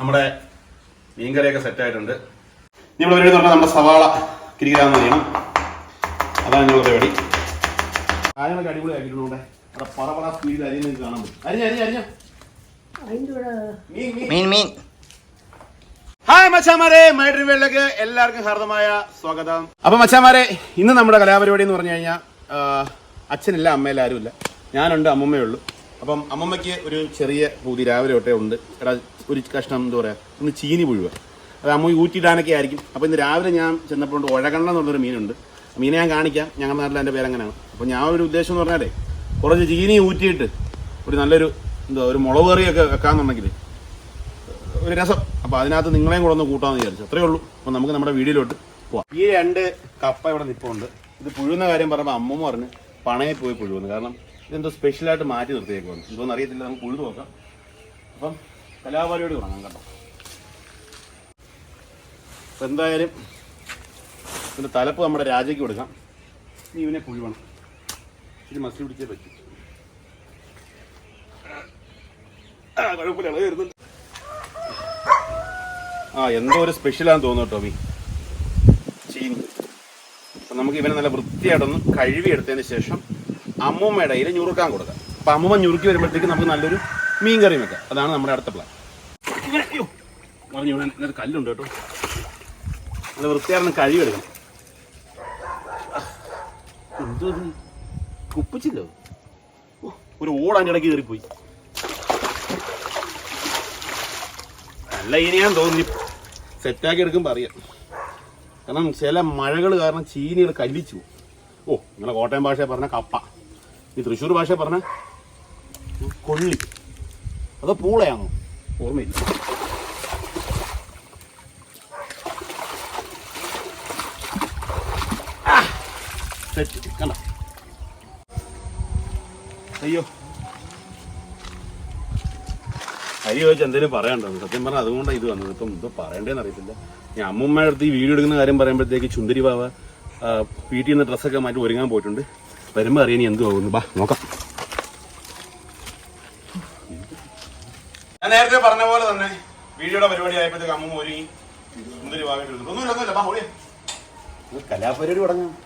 നമ്മുടെ മീൻകറിയൊക്കെ സെറ്റ് ആയിട്ടുണ്ട്. നമ്മൾ പരിപാടി പറഞ്ഞാൽ നമ്മുടെ സവാള കിരിക്കാന്ന് അറിയണം അതാണ് ഞങ്ങളുടെ പരിപാടി. കാര്യങ്ങളൊക്കെ അടിപൊളിയാക്കിയിട്ടുണ്ട് അവിടെ പറ പറ സ്പീഡിൽ അരിയും നിങ്ങൾക്ക് കാണാൻ പറ്റും. അരിഞ്ഞ അരിഞ്ഞ അരിഞ്ഞ. മീൻ മീൻ. ഹായ് മച്ചാമാരെ മൈഡ്രീം വേൾഡിലേക്ക് എല്ലാവർക്കും ഹാർദമായ സ്വാഗതം. അപ്പൊ മച്ചാമാരെ ഇന്ന് നമ്മുടെ കലാപരിപാടി എന്ന് പറഞ്ഞു കഴിഞ്ഞാൽ അച്ഛനില്ല അമ്മയില്ല ആരുമില്ല. ഞാനുണ്ട് അമ്മമ്മയേ ഉള്ളൂ. അപ്പം അമ്മമ്മയ്ക്ക് ഒരു ചെറിയ പൂതി രാവിലെ തൊട്ടേ ഉണ്ട്. എടാ ഒരു കഷ്ണം എന്താ പറയുക ഒന്ന് ചീനി പുഴുവ. അത് അമ്മ ഊറ്റിയിടാനൊക്കെ ആയിരിക്കും. അപ്പോൾ ഇന്ന് രാവിലെ ഞാൻ ചെന്നപ്പോൾ ഒഴകണ്ണ എന്നുള്ളൊരു മീനുണ്ട്. മീനെ ഞാൻ കാണിക്കാം. ഞങ്ങളുടെ നാട്ടിൽ എന്റെ പേരങ്ങനെയാണ്. അപ്പോൾ ഞാൻ ഒരു ഉദ്ദേശം എന്ന് പറഞ്ഞാലേ കുറച്ച് ചീനി ഊറ്റിയിട്ട് ഒരു നല്ലൊരു എന്താ ഒരു മുളക് കറിയൊക്കെ വെക്കാന്നുണ്ടെങ്കിൽ ഒരു രസം. അപ്പോൾ അതിനകത്ത് നിങ്ങളെയും കൂടെ ഒന്ന് കൂട്ടാമെന്ന് വിചാരിച്ചു. അത്രയേ ഉള്ളൂ. അപ്പോൾ നമുക്ക് നമ്മുടെ വീഡിയോയിലോട്ട് പോവാം. ഈ രണ്ട് കപ്പ ഇവിടെ നിൽപ്പുണ്ട് ഇത് പുഴുന്ന കാര്യം പറയുമ്പോൾ അമ്മമ്മ പറഞ്ഞ് പണയെ പോയി പുഴുവെന്ന്. കാരണം ഇതെന്തോ സ്പെഷ്യലായിട്ട് മാറ്റി നിർത്തിയേക്കുവാണ്. എന്തോന്ന് അറിയത്തില്ല നമുക്ക് ഉഴുതു നോക്കാം. അപ്പം കലാപരിപാടി തുടങ്ങാം കേട്ടോ. അപ്പം എന്തായാലും ഇതിന്റെ തലപ്പ് നമ്മുടെ രാജയ്ക്ക് കൊടുക്കാം. ഇനി ഇവനെ പുഴുവണം. ഇത് മസിൽ പിടിച്ചേ പറ്റും. ആ ആ എന്തോ ഒരു സ്പെഷ്യലാന്ന് തോന്നുന്നു ടോമി ചീനി. അപ്പം നമുക്ക് ഇവനെ നല്ല വൃത്തിയായിട്ടൊന്ന് കഴുകി എടുത്തതിന് ശേഷം അമ്മൂമ്മയുടെ കയ്യിൽ ഞുറുക്കാൻ കൊടുക്കുക. അപ്പം അമ്മൂമ്മ ഞുറുക്കി വരുമ്പോഴത്തേക്ക് നമുക്ക് നല്ലൊരു മീൻ കറി വെക്കാം. അതാണ് നമ്മുടെ അടുത്ത പ്ലാൻ പറഞ്ഞു ഇവിടെ കല്ലുണ്ട് കേട്ടോ. നല്ല വൃത്തിയായിട്ടൊന്ന് കഴിവെടുക്കണം എന്തോ? കുപ്പിച്ചില്ലോ ഒരു ഓടാന്റെ ഇടയ്ക്ക് കയറിപ്പോയി. നല്ല ഇനിയാൻ തോന്നി സെറ്റാക്കി എടുക്കുമ്പോൾ അറിയാം. കാരണം ചില മഴകൾ കാരണം ചീനികൾ കല്ലിച്ചു പോകും. ഓ നിങ്ങളെ കോട്ടയം ഭാഷ പറഞ്ഞ കപ്പ. ഈ തൃശ്ശൂർ ഭാഷ പറഞ്ഞ കൊള്ളി. അതോ പൂളയാണോ? ഓർമ്മയില്ല. സെറ്റ് അയ്യോ. അരി ചോദിച്ചാൽ എന്തെങ്കിലും പറയാണ്ടോ സത്യം പറഞ്ഞാൽ അതുകൊണ്ടാണ് ഇത് വന്നത്. ഇപ്പം എന്തോ പറയണ്ടേന്ന് അറിയത്തില്ല. ഞാൻ അമ്മമ്മയുടെ അടുത്ത് ഈ വീഡിയോ എടുക്കുന്ന കാര്യം പറയുമ്പോഴത്തേക്ക് ചുന്ദരി ബാവ വീട്ടിൽ നിന്ന് ഡ്രസ്സൊക്കെ മാറ്റി ഒരുങ്ങാൻ പോയിട്ടുണ്ട്. വരുമ്പോൾ അറിയാൻ എന്ത് പോകുന്നു. ബാ നോക്കാം. ഞാൻ നേരത്തെ പറഞ്ഞ പോലെ തന്നെ വീഡിയോയുടെ പരിപാടി ആയപ്പോഴത്തേക്ക് ഒരു ഒരുങ്ങി സുന്ദരി ബാവ ഒന്നുമില്ല ഒന്നുമില്ല. ബാ ഓടിയ കലാപരിപാടി തുടങ്ങാം.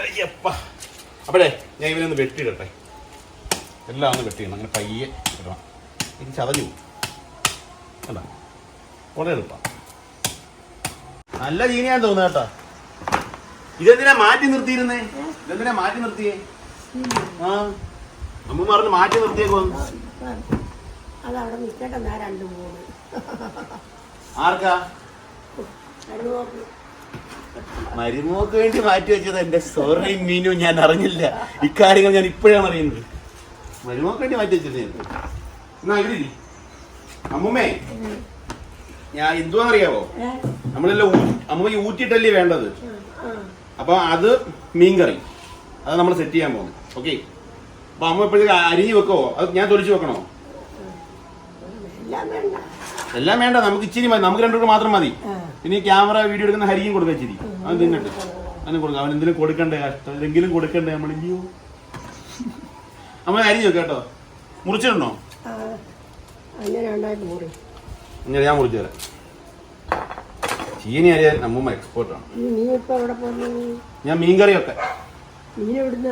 അയ്യപ്പ. അപ്പോഴേ ഞാൻ ഇവനൊന്ന് വെട്ടിയിടട്ടെ. എല്ലാം ഒന്ന് വെട്ടിയിടണം. അങ്ങനെ പയ്യെ ഇടണം. ഇത് ചതഞ്ഞു പോകും. കണ്ടോ? വളരെ എളുപ്പം. നല്ല ചീനിയാന്ന് തോന്നുന്നു കേട്ടോ. ഇതെന്തിനാ മാറ്റി നിർത്തിയിരുന്നേ? ഇതെന്തിനാ മാറ്റി നിർത്തിയേ? ആ അമ്മ പറഞ്ഞു മാറ്റി നിർത്തിയേക്കോ? അതവിടെ നിൽക്കട്ടെ ഞാൻ രണ്ട് മൂന്ന്. ആർക്കാ? മരുമോക്ക്. വേണ്ടി മാറ്റി വെച്ചത് എന്റെ സോറി മീനു ഞാൻ അറിഞ്ഞില്ല. ഇക്കാര്യങ്ങൾ ഞാൻ ഇപ്പോഴാണ് അറിയുന്നത്. മരുമോക്ക് വേണ്ടി മാറ്റി വെച്ചത് ഞാൻ എന്നാ ഇവിടെ ഇരി. അമ്മുമ്മേ ഞാൻ എന്തുവാണെന്നറിയാവോ? നമ്മളെല്ലാം അമ്മ ഈ ഊറ്റിയിട്ടല്ലേ വേണ്ടത്? ആ, ആ. അപ്പൊ അത് മീൻകറി. അത് നമ്മൾ സെറ്റ് ചെയ്യാൻ പോകുന്നത് ഓക്കെ അപ്പൊ അമ്മ ഇപ്പോഴത്തേക്ക് അരിഞ്ഞ് വെക്കോ? അത് ഞാൻ തൊലിച്ച് വെക്കണോ? എല്ലാം വേണ്ട. നമുക്ക് ഇച്ചിരി മതി. നമുക്ക് രണ്ടുപേർക്ക് മാത്രം മതി. ഇനി ക്യാമറ വീഡിയോ എടുക്കുന്ന ഹരിയും കൊടുക്കുക ഇച്ചിരി. അവൻ തിന്നിട്ട്. അവന് കൊടുക്കാം. അവൻ എന്തെങ്കിലും കൊടുക്കണ്ടേ? കഷ്ടം. എന്തെങ്കിലും കൊടുക്കണ്ടേ നമ്മൾ ഇല്ലയോ അമ്മ അരിഞ്ഞ് വെക്കാം കേട്ടോ. മുറിച്ചിടണോ? ആ, അങ്ങനെ ഞാൻ മുറിച്ചു തരാം. ചീനി അരിയാൻ നമ്മ എക്സ്പോർട്ടാണ് നീ ഇപ്പൊ എവിടെ പോകുന്നു ഞാൻ മീൻകറിയൊക്കെ. എവിടുന്ന?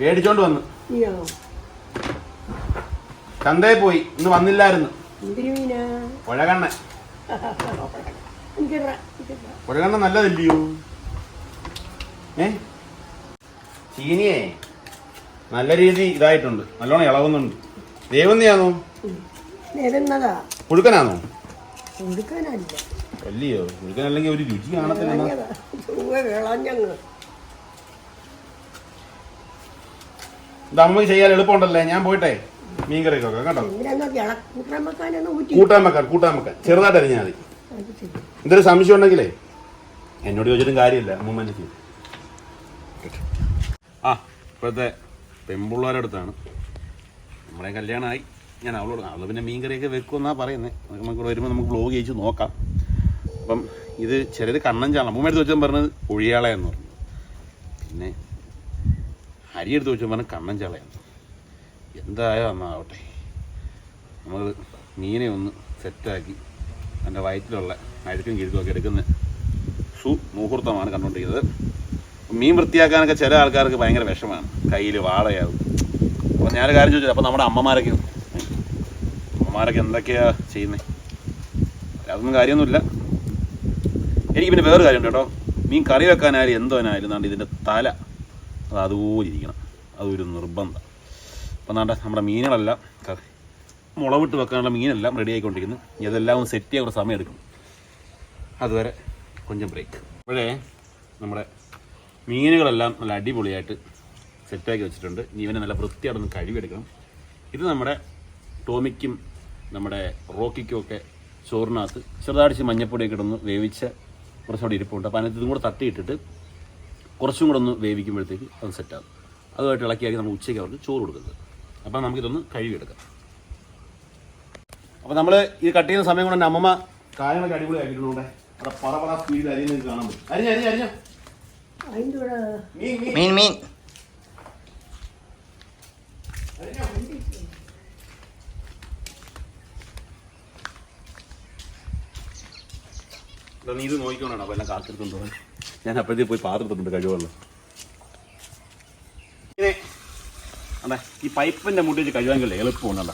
മേടിച്ചോണ്ട് വന്നു. നീയോ ചന്തയിൽ പോയി. ഇന്ന് വന്നില്ലായിരുന്നു. എന്തിനു മീനാ? എനിക്കിട ഒഴകണ്ണ നല്ലതല്ലയോ? ഏ? ചീനിയേ നല്ല രീതി ഇതായിട്ടുണ്ട്. നല്ലോണം ഇളവുന്നുണ്ട്. ദേവന്തിയാണോ നിരുന്നതാ പുഴുക്കനാണോ കൊടുക്കാനല്ല അല്ലയോ? അല്ലെങ്കിൽ ഒരു രുചി കാണത്തില്ല ഇത് ചെയ്യാൻ എളുപ്പമുണ്ടല്ലേ? ഞാൻ പോയിട്ടെ. മീൻ കറിയൊക്കെ കേട്ടോ കൂട്ടാൻ വെക്കാനൊന്നും കൂട്ടാൻ വെക്കാം ചെറുതായിട്ട് അരിഞ്ഞാൽ മതി. എന്തൊരു സംശയം ഉണ്ടെങ്കിലേ? എന്നോട് ചോദിച്ചിട്ടും കാര്യമില്ല അമ്മൂമ്മ ആ ഇപ്പോഴത്തെ പെമ്പുള്ളവരുടെ അടുത്താണ്. നമ്മളെ കല്യാണമായി. ഞാൻ അവളോട് അവൾ പിന്നെ മീൻ കറിയൊക്കെ വെക്കുമെന്നാ പറയുന്നത് നമുക്ക് ഇവിടെ വരുമ്പോൾ നമുക്ക് ബ്ലോഗ് ചെയ്ച്ച് നോക്കാം. അപ്പം ഇത് ചിലർ കണ്ണൻ ചാണകം അമ്മൂമ്മ എടുത്ത് വെച്ചാൽ പറഞ്ഞത് ഒഴിയാളയെന്ന് പറഞ്ഞു. പിന്നെ അരി എടുത്ത് വെച്ചാൽ പറഞ്ഞത് കണ്ണൻ ചാളയെന്ന് എന്തായാലും അന്നാവട്ടെ നമ്മൾ മീനെ ഒന്ന് സെറ്റാക്കി എന്റെ വയറ്റിലുള്ള അഴുക്കും കിഴുക്കും ഒക്കെ എടുക്കുന്ന സു മുഹൂർത്തമാണ് കണ്ടുകൊണ്ടിരിക്കുന്നത്. മീൻ വൃത്തിയാക്കാനൊക്കെ ചില ആൾക്കാർക്ക് ഭയങ്കര വിഷമാണ് കയ്യിൽ വാളയാവും. അപ്പോൾ ഞാനൊരു കാര്യം ചോദിച്ചു അപ്പോൾ നമ്മുടെ അമ്മമാരൊക്കെ അമ്മമാരൊക്കെ എന്തൊക്കെയാണ് ചെയ്യുന്നത് അതൊന്നും കാര്യമൊന്നുമില്ല. എനിക്ക് പിന്നെ വേറൊരു കാര്യമുണ്ട് കേട്ടോ. മീൻ കറി വെക്കാനായാലും എന്തോനായാലും നാണ്ട് ഇതിന്റെ തല. അത് അതുപോലെ ഇരിക്കണം. അതൊരു നിർബന്ധം. അപ്പം നാണ്ട നമ്മുടെ മീനുകളെല്ലാം കറി മുളവിട്ട് വെക്കാനുള്ള മീനെല്ലാം റെഡി ആയിക്കൊണ്ടിരിക്കുന്നു. ഇതെല്ലാം ഒന്ന് സെറ്റ് ചെയ്യാൻ സമയം എടുക്കും. അതുവരെ കൊഞ്ചം ബ്രേക്ക് അപ്പോഴേ നമ്മുടെ മീനുകളെല്ലാം നല്ല അടിപൊളിയായിട്ട് സെറ്റാക്കി വെച്ചിട്ടുണ്ട്. ഇവനെ നല്ല വൃത്തിയായിട്ടൊന്ന് കഴുകിയെടുക്കണം. ഇത് നമ്മുടെ ടോമിക്കും നമ്മുടെ റോക്കിക്കും ഒക്കെ ചോറിനകത്ത് ചെറുതാടിച്ച് മഞ്ഞപ്പൊടിയൊക്കെ ഇടുന്നു വേവിച്ച കുറച്ചുകൂടി ഇരിപ്പുണ്ട്. അപ്പോൾ അതിനകത്ത് ഇതും കൂടെ തട്ടിയിട്ടിട്ട് കുറച്ചും കൂടെ ഒന്ന് വേവിക്കുമ്പോഴത്തേക്ക് അത് സെറ്റാകും അതുമായിട്ട് ഇളക്കിയാക്കി നമ്മൾ ഉച്ചയ്ക്ക് അവർക്ക് ചോറ് കൊടുക്കുന്നത്. അപ്പോൾ നമുക്കിതൊന്ന് കഴുകിയെടുക്കാം. അപ്പോൾ നമ്മൾ ഈ കട്ട് ചെയ്യുന്ന സമയം കൊണ്ട് തന്നെ അമ്മമ്മ കാര്യങ്ങളൊക്കെ അടിപൊളി ആക്കിയിട്ടുണ്ട് അവിടെ പറ പറ സ്പീഡിൽ അരിഞ്ഞ് നിങ്ങൾക്ക് കാണാൻ പറ്റും. അരിഞ്ഞ അരിഞ്ഞ അരിഞ്ഞ. മീൻ മീൻ. മീൻ മീൻ ഇതാ നീ ഇത് നോക്കിക്കോണോ അപ്പോൾ എല്ലാം കാത്തിരുത്തുണ്ടോ ഞാൻ അപ്പോഴത്തേക്ക് പോയി പാത്രത്തിട്ടുണ്ട് കഴിവുള്ളൂ അതെ ഈ പൈപ്പിന്റെ മുട്ടി വെച്ച് എളുപ്പമുണ്ടല്ല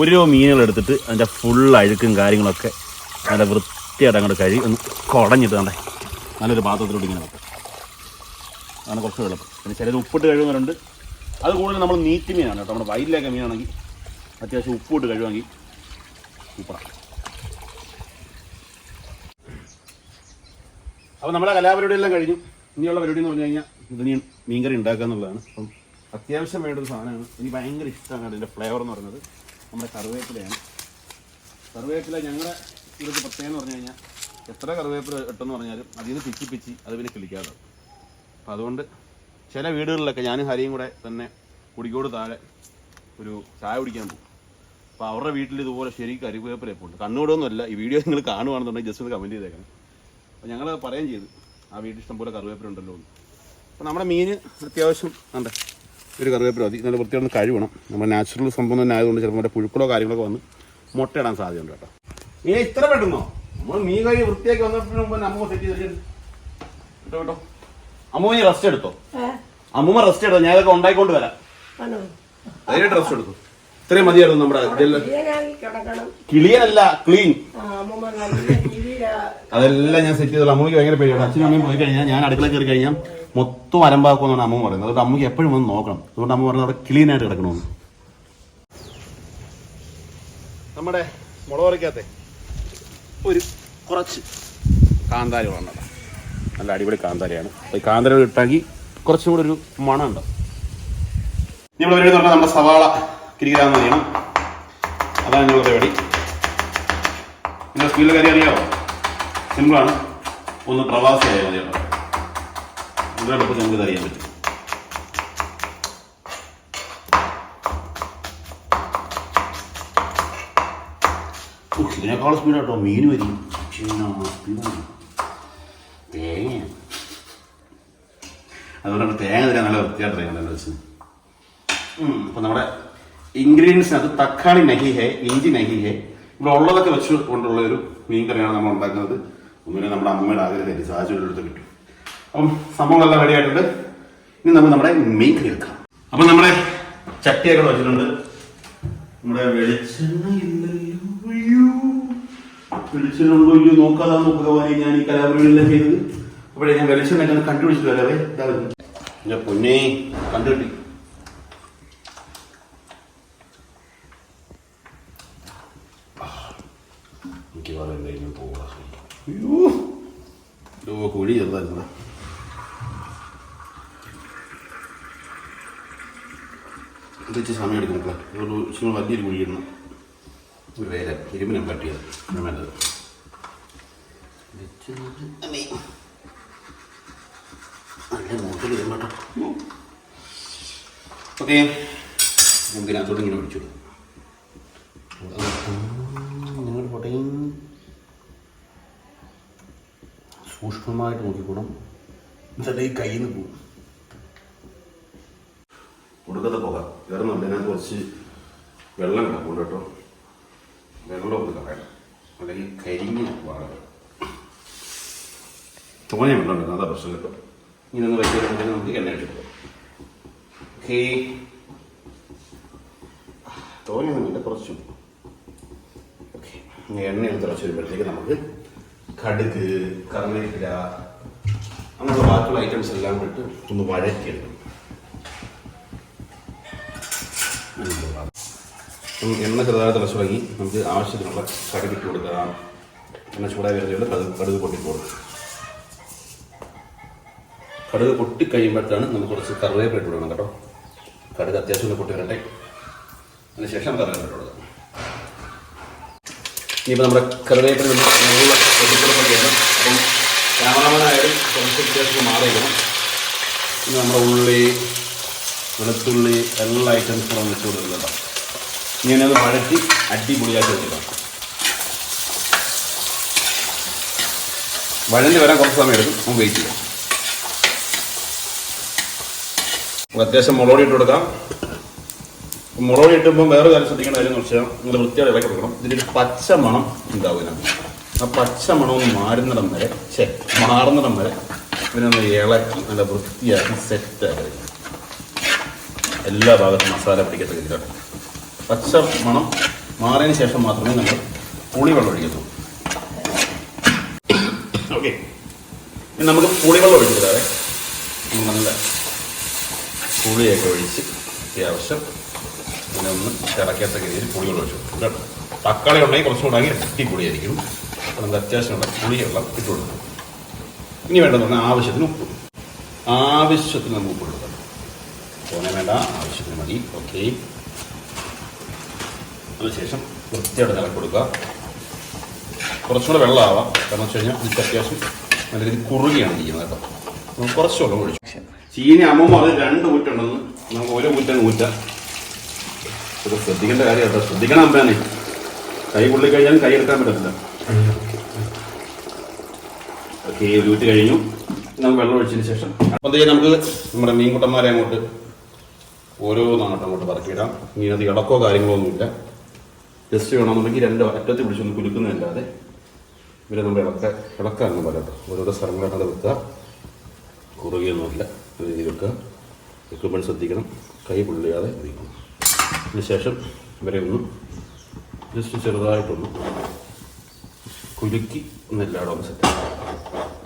ഓരോ മീനുകൾ എടുത്തിട്ട് അതിന്റെ ഫുൾ അഴുക്കും കാര്യങ്ങളൊക്കെ നല്ല വൃത്തിയായിട്ട് അങ്ങോട്ട് കഴുകി ഒന്ന് കുടഞ്ഞിട്ട് കണ്ടേ നല്ലൊരു പാത്രത്തിലോട്ട് ഇങ്ങനെ വെക്കും. അതാണ് കുറച്ച് എളുപ്പം. പിന്നെ ചിലർ ഉപ്പിട്ട് കഴുകുന്നവരുണ്ട്. അത് കൂടുതൽ നമ്മൾ നീറ്റ് മീനാണ് കേട്ടോ. നമ്മുടെ വയലിലൊക്കെ മീനാണെങ്കിൽ അത്യാവശ്യം ഉപ്പിട്ട് കഴുകുമെങ്കിൽ സൂപ്പറാണ്. അപ്പോൾ നമ്മളെ കലാപരിപാടി എല്ലാം കഴിഞ്ഞു. ഇനിയുള്ള പരിപാടി എന്ന് പറഞ്ഞു കഴിഞ്ഞാൽ ഇതിനി മീൻകറി ഉണ്ടാക്കുക എന്നുള്ളതാണ്. അപ്പം അത്യാവശ്യം വേണ്ട ഒരു സാധനമാണ്. എനിക്ക് ഭയങ്കര ഇഷ്ടമാണ് അതിന്റെ ഫ്ലേവർ എന്ന് പറയുന്നത്. നമ്മുടെ കറിവേപ്പിലയാണ്. കറിവേപ്പില ഞങ്ങളുടെ ഇവിടുത്തെ പ്രത്യേകം എന്ന് പറഞ്ഞു കഴിഞ്ഞാൽ എത്ര കറിവേപ്പില ഇട്ടെന്ന് പറഞ്ഞാലും അതിൽ നിന്ന് പിച്ചി പിച്ചി അത് പിന്നെ കിളിക്കാതെ. അപ്പം അതുകൊണ്ട് ചില വീടുകളിലൊക്കെ ഞാനും ഹരിയും കൂടെ തന്നെ കുടിക്കോട് താഴെ ഒരു ചായ കുടിക്കാൻ പോകും. അപ്പോൾ അവരുടെ വീട്ടിൽ ഇതുപോലെ ശരിക്കും കറിവേപ്പില ഇപ്പോൾ ഉണ്ട് കണ്ണുകൂടൊന്നുമല്ല ഈ വീഡിയോ നിങ്ങൾ കാണുവാണെന്നുണ്ടെങ്കിൽ ജസ്റ്റ് ഒന്ന് കമന്റ് ചെയ്തേക്കണം. അപ്പോൾ ഞങ്ങൾ പറയുകയും ചെയ്തു. ആ വീട്ടിൽ ഇഷ്ടംപോലെ കറിവേപ്പില ഉണ്ടല്ലോ എന്ന്. അപ്പോൾ നമ്മുടെ മീൻ അത്യാവശ്യം ഉണ്ട്. ഒരു കറിവേപ്പില മതി. നല്ല വൃത്തിയൊന്ന് കഴിവണം. നമ്മൾ നാച്ചുറൽ സംഭവം തന്നെ ആയതുകൊണ്ട് ചിലപ്പോൾ മറ്റേ പുഴുക്കളോ കാര്യങ്ങളൊക്കെ വന്ന് മുട്ടയിടാൻ സാധ്യതയുണ്ട് കേട്ടോ. മീൻ ഇത്ര പെട്ടെന്നോ? നമ്മൾ മീൻ കഴി വൃത്തിയാക്കി വന്നതിന് മുമ്പ് അമ്മ സെറ്റ് ചെയ്തിട്ട് കേട്ടോ കേട്ടോ. അമ്മ നീ റെസ്റ്റ് എടുത്തോ? അമ്മൂമ്മ റെസ്റ്റ് എടുത്തോ? ഞാൻ ഇതൊക്കെ ഉണ്ടായിക്കൊണ്ട് വരാം. അതിനായിട്ട് റെസ്റ്റ് എടുത്തു ഇത്രയും മതിയായിരുന്നു നമ്മുടെ കിളിയനല്ല ക്ലീൻ ആ അമ്മൂമ്മ നല്ല രീതിയിലാ അതെല്ലാം ഞാൻ സെറ്റ് ചെയ്തോളാം അമ്മയ്ക്ക് ഭയങ്കര പേടിയാണ് അച്ഛനും അമ്മയും പോയി കഴിഞ്ഞാൽ ഞാൻ അടുക്കള കയറി കഴിഞ്ഞാൽ മൊത്തം അരമ്പാക്കുമെന്നാണ് അമ്മ പറയുന്നത്. അതുകൊണ്ട് അമ്മയ്ക്ക് എപ്പോഴും വന്ന് നോക്കണം. അതുകൊണ്ട് അമ്മ പറഞ്ഞത് അവിടെ ക്ലീൻ ആയിട്ട് കിടക്കണമെന്ന്. നമ്മുടെ മുളക് മുളകറിക്കകത്തെ ഒരു കുറച്ച് കാന്താരി വേണം നല്ല അടിപൊളി കാന്താരിയാണ്. ഈ കാന്താരി ഇട്ടാക്കി കുറച്ചും കൂടെ ഒരു മണം ഉണ്ട്. നമ്മൾ പരിപാടി പറഞ്ഞാൽ നമ്മുടെ സവാള കിരിക്കാന്ന് അറിയണം അതാണ് ഞങ്ങളുടെ പരിപാടി. പിന്നെ സ്പീഡിലെ കാര്യം അറിയാമോ സിമ്പിളാണ്. ഒന്ന് പ്രവാസിയായാൽ മതി കേട്ടോ. വളരെ എളുപ്പത്തിൽ നമുക്ക് അറിയാൻ പറ്റും. ഇതിനേക്കാൾ സ്പീഡ് കേട്ടോ മീൻ വരും. തേങ്ങ അതുകൊണ്ടാണ് തേങ്ങ തരാൻ നല്ല വൃത്തിയായിട്ട് അറിയാൻ വെച്ച് അപ്പം നമ്മുടെ ഇൻഗ്രീഡിയൻസിനകത്ത് തക്കാളി നഹി ഹെ ഇഞ്ചി നഹി ഹെ ഇവിടെ ഉള്ളതൊക്കെ വെച്ച് കൊണ്ടുള്ള ഒരു മീൻ കറിയാണ് നമ്മൾ ഉണ്ടാക്കുന്നത്. ഒന്നുമില്ല നമ്മുടെ അമ്മയുടെ ആഗ്രഹത്തിൽ സാഹചര്യം എടുത്ത് കിട്ടും. അപ്പം സംഭവങ്ങളെല്ലാം റെഡിയായിട്ടുണ്ട്. ഇനി നമ്മൾ നമ്മുടെ മീൻ കേൾക്കാം. അപ്പം നമ്മുടെ ചട്ടിയൊക്കെ വെച്ചിട്ടുണ്ട്. നമ്മുടെ വെളിച്ചെണ്ണ ഇല്ലല്ലോ അയ്യോ. വെളിച്ചെണ്ണ ഉണ്ടോ പോകാൻ ഞാൻ ഈ കലാപരികളെല്ലാം ചെയ്തത്. അപ്പോഴേ ഞാൻ വെളിച്ചെണ്ണ ഒക്കെ കണ്ടുപിടിച്ചിട്ട് വരാവേ ഇതാ വരുന്നു. എന്റെ പൊന്നേ മിക്കവാറും എന്തെങ്കിലും പോകാം അയ്യോ. കുഴി ചെറുതായിരുന്നു ഇതിച്ച് സമയം എടുക്കും ഒരു ഇച്ചിരി വലിയൊരു കുഴി ഇടണം. ഒരു വേല. ഇരുമ്പിനും കട്ട് ചെയ്ത് അതാണ് വേണ്ടത്. നല്ല മൂട്ടിൽ ഇരുമ്പട്ടോ ഓക്കെ. നമുക്ക് ഇങ്ങനെ പിടിച്ചു നിങ്ങൾ പൊട്ടയും സൂക്ഷ്മമായിട്ട് നോക്കിക്കൂടും. എന്നിട്ട് ഈ കയ്യിൽ നിന്ന് പോകും. ഒടുക്കത്തെ പുക ഒന്നുമില്ല ഞാൻ കുറച്ച് വെള്ളം കിടപ്പുണ്ട് കേട്ടോ. വെള്ളം ഒന്ന് കളയണം. അല്ലെങ്കിൽ കരിഞ്ഞ് വാഴ തോനെ വെള്ളം ഉണ്ട്. അതാ പ്രശ്നം കിട്ടും. ഇതൊന്ന് വെച്ച് കഴിയുമ്പോഴത്തേക്ക് നമുക്ക് എണ്ണ ഇട്ട് ഓക്കേ. തോനെയൊന്നുമില്ല കുറച്ചും. ഓക്കെ. എണ്ണ എടുത്ത് വരുമ്പോഴത്തേക്ക് നമുക്ക് കടുക് കറിവേപ്പില അങ്ങനെയുള്ള ബാക്കിയുള്ള ഐറ്റംസ് എല്ലാം ഇട്ട് ഒന്ന് വഴറ്റിയെടുക്കണം. ഉം, എണ്ണ ചെറുതായി തിളച്ച് തുടങ്ങി നമുക്ക് ആവശ്യത്തിനുള്ള കടുക് ഇട്ട് കൊടുക്കാം. എണ്ണ ചൂടായി വരുന്നതുകൊണ്ട് കടുക് കടുക് പൊട്ടിട്ട് കൊടുക്കും കടുക് പൊട്ടിക്കഴിയുമ്പോഴാണ് നമുക്ക് കുറച്ച് കറിവേപ്പില ഇട്ട് കൊടുക്കണം കേട്ടോ. കടുക് അത്യാവശ്യം ഒന്ന് പൊട്ടി വരട്ടെ. അതിനുശേഷം കറിവേപ്പില ഇനിയിപ്പോൾ നമ്മുടെ കറിവേപ്പിന് നമ്മൾ നല്ല പൊട്ടിക്കൊടുക്കുകയാണ് അപ്പം ക്യാമറമാനായാലും കുറച്ച് വ്യത്യാസം മാറിയിരിക്കണം. ഇനി നമ്മുടെ ഉള്ളി വെളുത്തുള്ളി എല്ലാ ഐറ്റംസും ഒന്ന് വെച്ച് കൊടുക്കുന്നത് ഇങ്ങനെ ഒന്ന് വഴറ്റി അടിപൊളിയാക്കി വെച്ചിടാം വഴഞ്ഞ് വരാൻ കുറച്ച് സമയം എടുക്കും. നമുക്ക് വെയിറ്റ് ചെയ്യാം. അത്യാവശ്യം മുളകൊടി ഇട്ട് കൊടുക്കാം. മുളക് ഇട്ടുമ്പോൾ വേറെ കാര്യം ശ്രദ്ധിക്കേണ്ട കാര്യം എന്ന് വെച്ചാൽ നിങ്ങൾ വൃത്തിയോടെ ഇളക്കി കൊടുക്കണം. ഇതിലൊരു പച്ച മണം ഉണ്ടാവും ആ പച്ച മണം മാറുന്നിടം വരെ ഛേ മാറുന്നിടം വരെ ഇതിനൊന്ന് ഇളക്കി നല്ല വൃത്തിയാക്കി സെറ്റ് ആക്കി എല്ലാ ഭാഗത്തും മസാല പിടിക്കത്ത രീതിയിലാണ്. പച്ച മണം മാറിയതിന് ശേഷം മാത്രമേ നമ്മൾ പുളിവെള്ളം ഒഴിക്കത്തുള്ളൂ. ഓക്കെ ഇനി നമുക്ക് പുളിവെള്ളം ഒഴിച്ചിട്ടാതെ നമുക്ക് നല്ല പുളിയൊക്കെ ഒഴിച്ച് അത്യാവശ്യം പിന്നെ ഒന്ന് തിളക്കത്തക്ക രീതിയിൽ പുളിവെള്ളം ഒഴിച്ചു കേട്ടോ തക്കാളി ഉണ്ടെങ്കിൽ കുറച്ചും കൂടെ ഇരട്ടി പുളിയായിരിക്കും നമുക്ക് അത്യാവശ്യമുള്ള പുളിവെള്ളം ഇട്ട് കൊടുക്കും. ഇനി വേണ്ടതെന്ന് പറഞ്ഞാൽ ആവശ്യത്തിന് ഉപ്പ്. ആവശ്യത്തിന് നമുക്ക് ഉപ്പ് കൊടുക്കാം. തോനെ വേണ്ട ആവശ്യത്തിന് മതി. ഓക്കെ. അതിനുശേഷം വൃത്തിയോടെ നിലയ്ക്ക് കൊടുക്കുക. കുറച്ചുകൂടെ വെള്ളമാവാം കാരണം വെച്ച് കഴിഞ്ഞാൽ ഇത് അത്യാവശ്യം നല്ല രീതിയിൽ കുറുകിയാണ് ചെയ്യുന്നത് കേട്ടോ. കുറച്ച് വെള്ളം ഒഴിച്ചു ചീനി അമ്മമ്മ അത് രണ്ട് ഊറ്റുണ്ടെന്ന് നമുക്ക് ഓരോ ഊറ്റം ഊറ്റാം. ഇത് ശ്രദ്ധിക്കേണ്ട കാര്യം ശ്രദ്ധിക്കണം അമ്പാനെ. കൈ പൊള്ളി കഴിഞ്ഞാൽ കൈ എടുക്കാൻ പറ്റത്തില്ല. ഓക്കെ ഒരു ഊറ്റ് കഴിഞ്ഞു. നമുക്ക് വെള്ളം ഒഴിച്ചതിന് ശേഷം. അപ്പം ചെയ്യാം നമുക്ക് നമ്മുടെ മീൻകുട്ടന്മാരെ അങ്ങോട്ട് ഓരോ നാട്ടം അങ്ങോട്ട് പറക്കിയിടാം. ഇനി അത് ഇളക്കോ കാര്യങ്ങളോ ഒന്നുമില്ല. ജസ്റ്റ് വേണമെന്നുണ്ടെങ്കിൽ രണ്ട് അറ്റത്ത് പിടിച്ചൊന്ന് കുലുക്കുന്നതല്ലാതെ ഇവരെ നമ്മൾ ഇളക്ക ഇളക്കാനൊന്നും പറയട്ടെ ഓരോരോ സ്ഥലങ്ങളായിട്ട് അത് വെക്കുക. രീതിയിൽ വെക്കുക. എക്യുപ്മെന്റ് ശ്രദ്ധിക്കണം. കൈ പൊള്ളിയാതെ വെക്കണം അതിനുശേഷം ഇവരെ ഒന്ന് ജസ്റ്റ് ചെറുതായിട്ടൊന്ന് കുലുക്കി ഒന്ന് എല്ലാവരും ഒന്ന് സെറ്റ്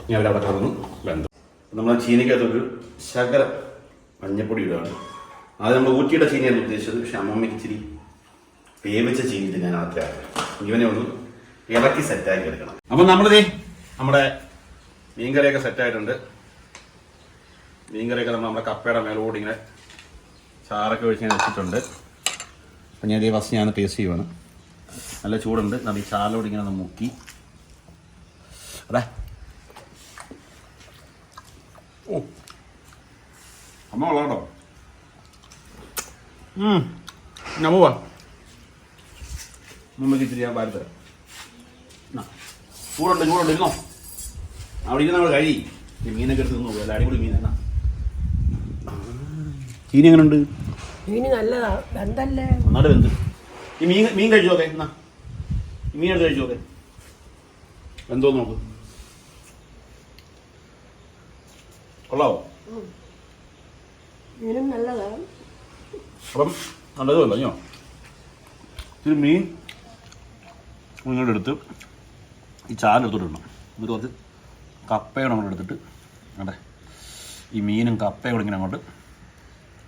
ഇനി അവരവിടെ കിടന്ന് വെന്തു നമ്മൾ ചീനിക്കകത്തൊരു ശകലം മഞ്ഞപ്പൊടി ഇടുകയാണ്. ആദ്യം നമ്മൾ ഊറ്റിയുടെ ചീനിയാണ് ഉദ്ദേശിച്ചത്. പക്ഷെ അമ്മമ്മയ്ക്ക് ഇച്ചിരി വേവിച്ച ചീനി ഞാൻ ആഗ്രഹം ഇവനെ ഒന്ന് ഇളക്കി സെറ്റാക്കി എടുക്കണം. അപ്പം നമ്മളിതേ നമ്മുടെ മീൻകറിയൊക്കെ സെറ്റായിട്ടുണ്ട് മീൻകറിയൊക്കെ നമ്മൾ നമ്മുടെ കപ്പയുടെ മേലോട് ഇങ്ങനെ ചാറൊക്കെ ഒഴിച്ച് വെച്ചിട്ടുണ്ട്. അപ്പം ഞാൻ ഇതേ ഫസ്റ്റ് ഞാൻ ടേസ്റ്റ് ചെയ്യുവാണ്. നല്ല ചൂടുണ്ട്. നമ്മൾ ഈ ചാലോട് ഇങ്ങനെ ഒന്ന് മുക്കി. അതെ. ഓ. അമ്മ കൊള്ളാം ഞാൻ പോവാ. മുമ്പേക്ക് ഇത്തിരി ഞാൻ വാരി തരാം. ചൂടുണ്ട് ചൂടുണ്ട്. ഇരുന്നോ. അവിടെ ഇരുന്ന് നമ്മൾ കഴി. മീനൊക്കെ എടുത്ത് തിന്നു നല്ല അടിപൊളി എന്നാ ചീനി എങ്ങനെ ഉണ്ട് മീന് നല്ലതാ. എന്തല്ലേ നന്നായിട്ട് വെന്ത് ഈ മീൻ മീൻ കഴിച്ചു നോക്കെ എന്നാ. ഈ മീൻ എടുത്ത് കഴിച്ചു നോക്കെ എന്തോ നോക്ക്. കൊള്ളാവോ? മീനും നല്ലതാ. അപ്പം നല്ലത് പറഞ്ഞോ ഇത്തിരി മീൻ നിങ്ങളുടെ എടുത്ത് ഈ ചാലെടുത്തോട്ട് ഇടണം. എന്നിട്ട് കുറച്ച് കപ്പയോടെ അങ്ങോട്ട് എടുത്തിട്ട് അതെ ഈ മീനും കപ്പയോടെ ഇങ്ങനെ അങ്ങോട്ട്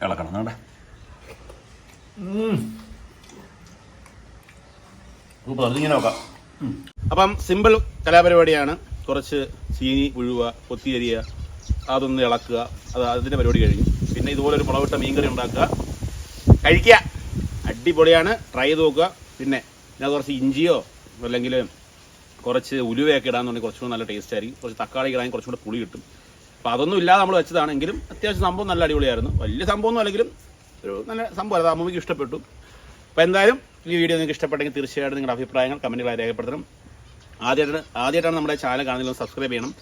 ഇളക്കണം. അതെ അതിങ്ങനെ നോക്കാം. അപ്പം സിമ്പിൾ കലാപരിപാടിയാണ്. കുറച്ച് ചീനി ഉഴുവ കൊത്തിയരിയ അതൊന്ന് ഇളക്കുക. അത് അതിന്റെ പരിപാടി കഴിഞ്ഞു. പിന്നെ ഇതുപോലെ ഒരു മുളവിട്ട മീൻകറി ഉണ്ടാക്കുക. കഴിക്കുക. അടിപൊളിയാണ്. ട്രൈ ചെയ്ത് നോക്കുക. പിന്നെ ഞാൻ കുറച്ച് ഇഞ്ചിയോ അല്ലെങ്കിൽ കുറച്ച് ഉലുവയൊക്കെ ഇടാന്നുണ്ടെങ്കിൽ കുറച്ചുകൂടെ നല്ല ടേസ്റ്റ് ആയിരിക്കും. കുറച്ച് തക്കാളി ഇടാൻ കുറച്ചും കൂടെ പുളി കിട്ടും. അപ്പോൾ അതൊന്നും ഇല്ലാതെ നമ്മൾ വെച്ചതാണെങ്കിലും അത്യാവശ്യം സംഭവം നല്ല അടിപൊളിയായിരുന്നു. വലിയ സംഭവം ഒന്നും അല്ലെങ്കിലും നല്ല സംഭവം അത് മൂവിക്ക് ഇഷ്ടപ്പെട്ടു. അപ്പോൾ എന്തായാലും ഈ വീഡിയോ നിങ്ങൾക്ക് ഇഷ്ടപ്പെട്ടെങ്കിൽ തീർച്ചയായിട്ടും നിങ്ങളുടെ അഭിപ്രായങ്ങൾ കമന്റുകളായി രേഖപ്പെടുത്തണം. ആദ്യമായിട്ട് ആദ്യമായിട്ടാണ് നമ്മുടെ ചാനൽ കാണുന്നതിലും സബ്സ്ക്രൈബ് ചെയ്യണം.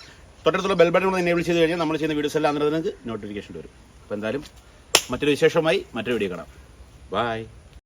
തൊട്ടടുത്തുള്ള ബെൽ ബട്ടൺ കൂടെ എനേബിൾ ചെയ്ത് കഴിഞ്ഞാൽ നമ്മൾ ചെയ്യുന്ന വീഡിയോസ് എല്ലാം അന്നേരം നിങ്ങൾക്ക് നോട്ടിഫിക്കേഷൻ വരും. അപ്പോൾ എന്തായാലും മറ്റൊരു വിശേഷമായി മറ്റൊരു വീഡിയോ കാണാം. ബൈ